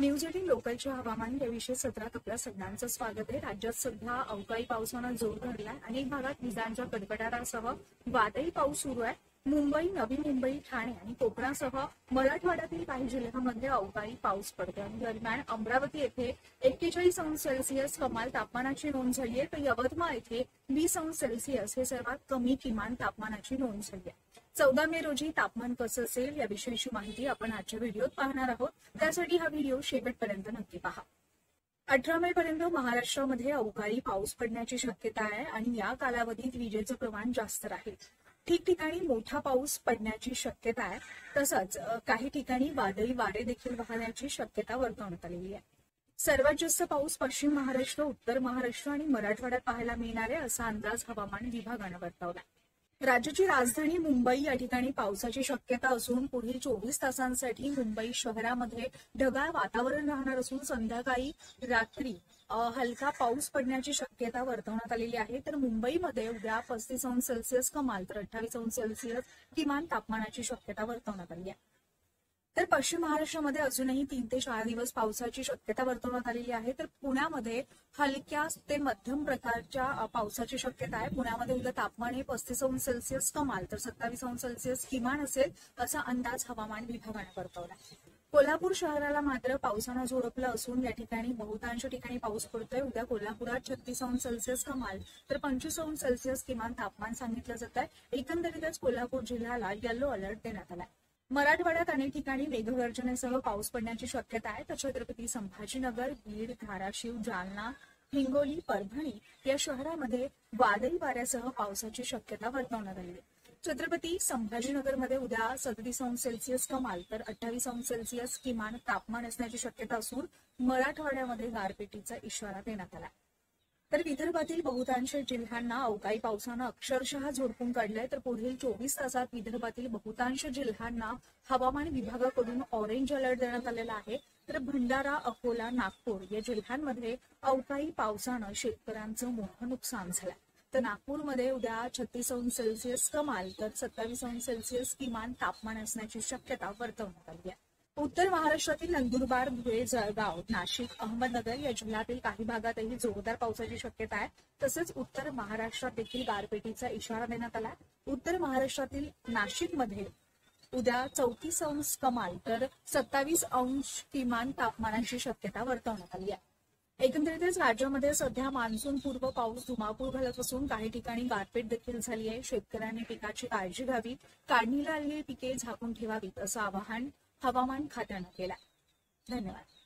News eighteen लोकलच्या हवामान याविषयी सत्रात आपल्या सगळ्यांचं स्वागत आहे. राज्यात सध्या अवकाळी पावसानं जोर धरलाय. अनेक भागात विजांच्या कडकडाटासह वादळी पाऊस सुरू आहे. मुंबई नवी मुंबई ठाणे आणि कोकणासह मराठवाड्यातील काही जिल्ह्यांमध्ये अवकाळी पाऊस पडतोय. आणि दरम्यान अमरावती येथे एक्केचाळीस अंश सेल्सिअस कमाल तापमानाची नोंद झाली आहे. तर यवतमाळ येथे वीस अंश सेल्सिअस हे सर्वात कमी किमान तापमानाची नोंद झाली आहे. चौदा मे रोजी तापमान कसं असेल याविषयीची माहिती आपण आजच्या व्हिडिओत पाहणार आहोत. त्यासाठी हा व्हिडिओ शेवटपर्यंत नक्की पहा. अठरा मे पर्यंत महाराष्ट्रामध्ये अवकाळी पाऊस पडण्याची शक्यता आहे आणि या कालावधीत विजेचं प्रमाण जास्त राहील. ठिकठिकाणी मोठा पाऊस पडण्याची शक्यता आहे. तसंच काही ठिकाणी वादळी वारे देखील वाहण्याची शक्यता वर्तवण्यात आलेली आहे. सर्वात जास्त पाऊस पश्चिम महाराष्ट्र उत्तर महाराष्ट्र आणि मराठवाड्यात पाहायला मिळणार आहे असा अंदाज हवामान विभागानं वर्तवला राज्याची राजधानी मुंबई या ठिकाणी पावसाची शक्यता असून पुढील चोवीस तासांसाठी मुंबई शहरामध्ये ढगाळ वातावरण राहणार असून संध्याकाळी रात्री हलका पाऊस पडण्याची शक्यता वर्तवण्यात आलेली आहे. तर मुंबईमध्ये उद्या पस्तीस अंश सेल्सिअस कमाल तर अठ्ठावीस अंश सेल्सिअस किमान तापमानाची शक्यता वर्तवण्यात आली आहे. तर पश्चिम महाराष्ट्रामध्ये अजूनही तीन ते चार दिवस पावसाची शक्यता वर्तवण्यात आलेली आहे. तर पुण्यामध्ये हलक्या ते मध्यम प्रकारच्या पावसाची शक्यता आहे. पुण्यामध्ये उद्या तापमान हे पस्तीस अंश सेल्सिअस कमाल तर सत्तावीस अंश सेल्सिअस किमान असेल असा अंदाज हवामान विभागाने वर्तवला कोल्हापूर शहराला मात्र पावसानं झोडपलं असून या ठिकाणी बहुतांश ठिकाणी पाऊस पडतोय. उद्या कोल्हापुरात छत्तीस अंश सेल्सिअस कमाल तर पंचवीस अंश सेल्सिअस किमान तापमान सांगितलं जात आहे एकंदरीतच कोल्हापूर जिल्ह्याला येलो अलर्ट देण्यात आलाय. मराठवाड्यात अनेक ठिकाणी मेघगर्जनेसह पाऊस पडण्याची शक्यता आहे. तर छत्रपती संभाजीनगर बीड धाराशिव जालना हिंगोली परभणी या शहरामध्ये वादळी वाऱ्यासह पावसाची शक्यता वर्तवण्यात आली आहे. छत्रपती संभाजीनगरमध्ये उद्या सदतीस अंश सेल्सिअस कमाल तर अठ्ठावीस अंश सेल्सिअस किमान तापमान असण्याची शक्यता असून मराठवाड्यामध्ये गारपिटीचा इशारा देण्यात आला तर विदर्भातील बहुतांश जिल्ह्यांना अवकाळी पावसानं अक्षरशः झोडपून काढलंय. तर पुढील चोवीस तासात विदर्भातील बहुतांश जिल्ह्यांना हवामान विभागाकडून ऑरेंज अलर्ट देण्यात आलेला आहे. तर भंडारा अकोला नागपूर या जिल्ह्यांमध्ये अवकाळी पावसानं शेतकऱ्यांचं मोठं नुकसान झालंय. तर नागपूरमध्ये उद्या छत्तीस अंश सेल्सिअस कमाल तर सत्तावीस अंश सेल्सिअस किमान तापमान असण्याची शक्यता वर्तवण्यात आली आहे. उत्तर महाराष्ट्रातील नंदुरबार धुळे जळगाव नाशिक अहमदनगर या जिल्ह्यातील काही भागातही जोरदार पावसाची शक्यता आहे. तसेच उत्तर महाराष्ट्रात देखील गारपेटीचा इशारा देण्यात आला. उत्तर महाराष्ट्रातील नाशिकमध्ये उद्या चौतीस अंश कमाल तर सत्तावीस अंश किमान तापमानाची शक्यता वर्तवण्यात आली आहे. एकंदरीतच राज्यामध्ये सध्या मान्सून पूर्व पाऊस धुमाकूळ घालत असून काही ठिकाणी गारपीट देखील झाली आहे. शेतकऱ्यांनी पिकाची काळजी घ्यावी काढणीला आलेली पिके झाकून ठेवावीत असं आवाहन हवामान खात्यानं केला. धन्यवाद.